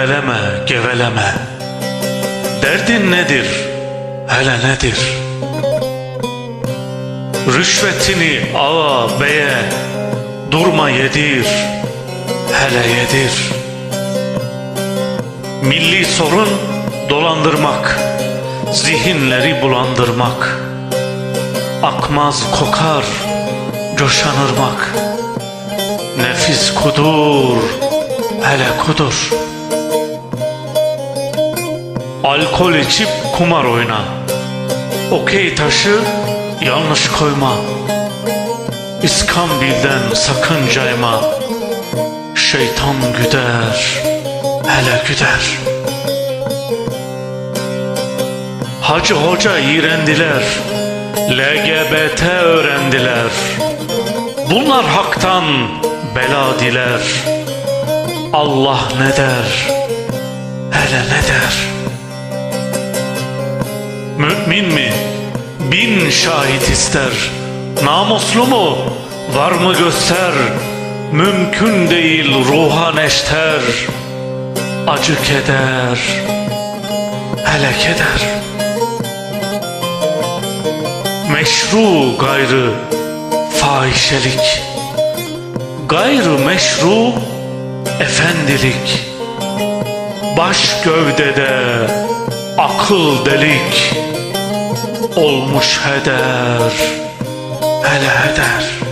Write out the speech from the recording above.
geveleme, geveleme. Derdin nedir, hele nedir? Rüşvetini ağa beye durma yedir, hele yedir. Milli sorun dolandırmak, zihinleri bulandırmak. Akmaz kokar, coşanırmak. Nefis kudur, hele kudur. Alkol içip kumar oyna. Okey taşı yanlış koyma. İskambil'den sakın cayma. Şeytan güder, hele güder. Hacı hoca iğrendiler, LGBT öğrendiler. Bunlar haktan bela diler. Allah ne der, hele ne der? Mümin mi? Bin şahit ister. Namuslu mu? Var mı göster. Mümkün değil ruha neşter. Acı keder, hele keder. Meşru gayrı fahişelik. Gayrı meşru efendilik. Baş gövdede akıl delik olmuş heder. Hele heder